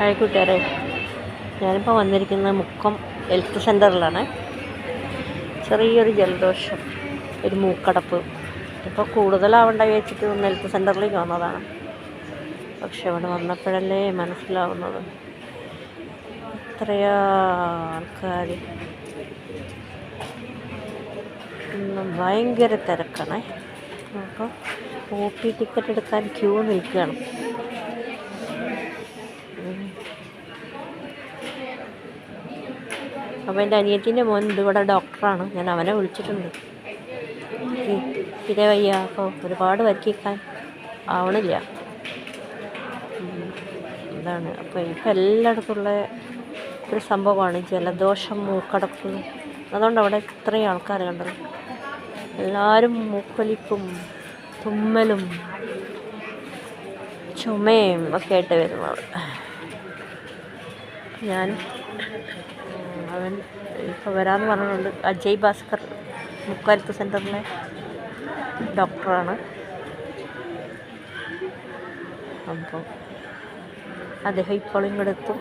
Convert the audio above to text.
Hi കൂട്ടുകാരെ. ഞാനിപ്പോൾ വന്നിരിക്കുന്നത് മുക്കം ഹെൽത്ത് സെന്ററിലാണ് ചെറിയൊരു ജലദോഷം ഒരു മൂക്കടപ്പ്. ഇപ്പോൾ കൂടുതലാവണ്ട വെച്ചിട്ട് ഒന്ന് ഹെൽത്ത് സെന്ററിലേക്ക് വന്നതാണ്. പക്ഷെ ഇവിടെ വന്നപ്പോഴല്ലേ മനസ്സിലാവുന്നത്. എത്രയോ ആൾക്കാർ ഭയങ്കര തിരക്കാണേ. അപ്പോൾ ഒ പി ടിക്കറ്റ് എടുക്കാൻ ക്യൂ നിൽക്കുകയാണ്. അപ്പോൾ എന്റെ അനിയത്തിന്റെ മോൻ ഇവിടെ ഡോക്ടറാണ്. ഞാൻ അവനെ വിളിച്ചിട്ടുണ്ട്. ഇതേ വയ്യ. അപ്പോൾ ഒരുപാട് വരയ്ക്കാൻ ആവണില്ല. എന്താണ് അപ്പോൾ ഇപ്പം എല്ലായിടത്തുള്ള ഒരു സംഭവമാണ് ജലദോഷം മൂക്കടപ്പ്. അതുകൊണ്ട് അവിടെ ഇത്രയും ആൾക്കാർ കണ്ടത്. എല്ലാവരും മൂക്കൊലിപ്പും തുമ്മലും ചുമയും ഒക്കെ ആയിട്ട് വരുന്നത്. ഞാൻ ഇപ്പോൾ വരാമെന്ന് പറഞ്ഞിട്ടുണ്ട് അജയ് ഭാസ്കർ മുക്കാലത്ത് സെന്ററിലെ ഡോക്ടറാണ്. അപ്പോൾ അദ്ദേഹം ഇപ്പോൾ ഇങ്ങോട്ട് എത്തും